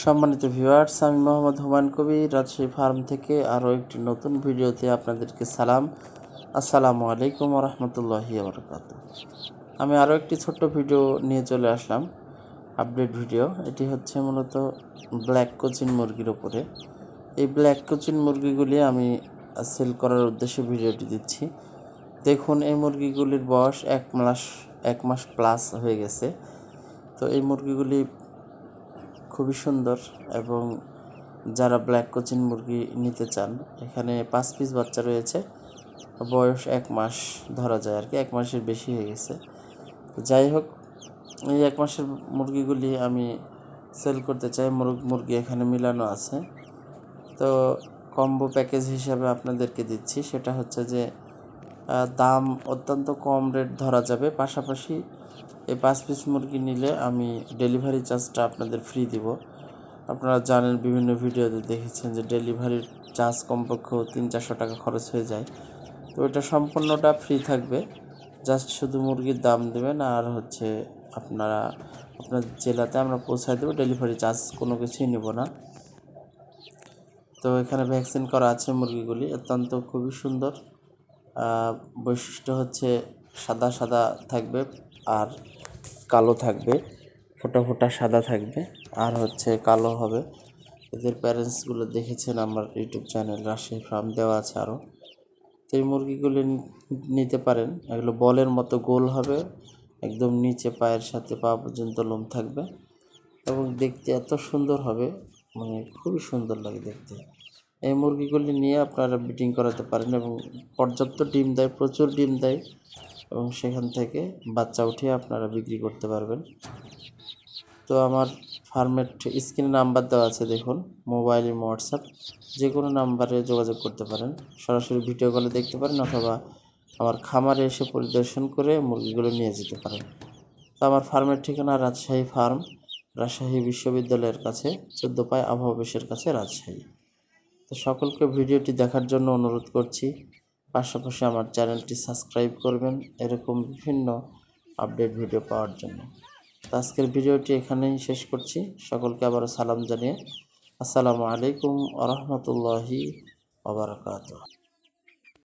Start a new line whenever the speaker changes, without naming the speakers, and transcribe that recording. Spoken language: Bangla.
সম্মানিত ভিউয়ার্স, আমি মোহাম্মদ হুমায়ুন কবির, রাজশাহী ফার্ম থেকে আরও একটি নতুন ভিডিওতে আপনাদেরকে সালাম। আসসালামু আলাইকুম রহমতুল্লাহি বরকাত আমি আরও একটি ছোট্ট ভিডিও নিয়ে চলে আসলাম। আপডেট ভিডিও, এটি হচ্ছে মূলত ব্ল্যাক কোচিন মুরগির ওপরে এই ব্ল্যাক কোচিন মুরগিগুলি আমি সেল করার উদ্দেশ্যে ভিডিওটি দিচ্ছি। দেখুন, এই মুরগিগুলির বয়স এক মাস এক মাস প্লাস হয়ে গেছে। তো এই মুরগিগুলি খুবই সুন্দর এবং যারা ব্ল্যাক কোচিন মুরগি নিতে চান, এখানে পাঁচ পিস বাচ্চা রয়েছে। বয়স এক মাস ধরা যায় আর কি এক মাসের বেশি হয়ে গেছে। যাই হোক, এই এক মাসের মুরগিগুলি আমি সেল করতে চাই, মুরগ, মুরগি এখানে মিলানো আছে। তো কম্বো প্যাকেজ হিসাবে আপনাদেরকে দিচ্ছি, সেটা হচ্ছে যে দাম অত্যন্ত কম রেট ধরা যাবে। পাশাপাশি এই পাঁচ পিস মুরগি নিলে আমি ডেলিভারি চার্জটা আপনাদের ফ্রি দিব। আপনারা জানেন, বিভিন্ন ভিডিওতে দেখেছেন যে ডেলিভারির চার্জ কমপক্ষেও তিন চারশো টাকা খরচ হয়ে যায়। তো এটা সম্পূর্ণটা ফ্রি থাকবে। জাস্ট শুধু মুরগির দাম দেবেন আর হচ্ছে আপনারা আপনার জেলাতে আমরা পৌঁছায় দেবো ডেলিভারি চার্জ কোনো কিছুই নেব না। তো এখানে ভ্যাকসিন করা আছে মুরগিগুলি, অত্যন্ত খুবই সুন্দর। বৈশিষ্ট্য হচ্ছে সাদা সাদা থাকবে আর কালো থাকবে। ফোটা ফোটা সাদা থাকবে আর হচ্ছে কালো হবে। এদের প্যারেন্টসগুলো দেখেছেন আমার ইউটিউব চ্যানেল রাজশাহী ফার্ম দেওয়া আছে আরও তো এই মুরগিগুলি নিতে পারেন। এগুলো বলের মতো গোল হবে, একদম নিচে পায়ের সাথে পা পর্যন্ত লোম থাকবে এবং দেখতে এত সুন্দর হবে মানে খুবই সুন্দর লাগে দেখতে। এই মুরগিগুলি নিয়ে আপনারা ব্রিডিং করাতে পারেন এবং পর্যাপ্ত ডিম দেয়, প্রচুর ডিম দেয় এবং সেখান থেকে বাচ্চা উঠিয়ে আপনারা বিক্রি করতে পারবেন। তো আমার ফার্মের স্ক্রিনে নাম্বার দেওয়া আছে, দেখুন, মোবাইল এবং হোয়াটসঅ্যাপ যে কোনো নাম্বারে যোগাযোগ করতে পারেন। সরাসরি ভিডিও কলে দেখতে পারেন অথবা আমার খামারে এসে পরিদর্শন করে মুরগিগুলো নিয়ে যেতে পারেন। তো আমার ফার্মের ঠিকানা রাজশাহী ফার্ম, রাজশাহী বিশ্ববিদ্যালয়ের কাছে, চোদ্দ পায় আবহাওয়া কাছে রাজশাহী। তো সকলকে ভিডিওটি দেখার জন্য অনুরোধ করছি। পাশাপাশি আমার চ্যানেলটি সাবস্ক্রাইব করবেন এরকম বিভিন্ন আপডেট ভিডিও পাওয়ার জন্য। তো আজকের ভিডিওটি এখানেই শেষ করছি। সকলকে আবারও সালাম জানিয়ে আসসালামু আলাইকুম আ রহমতুল্লাহি আবরকাত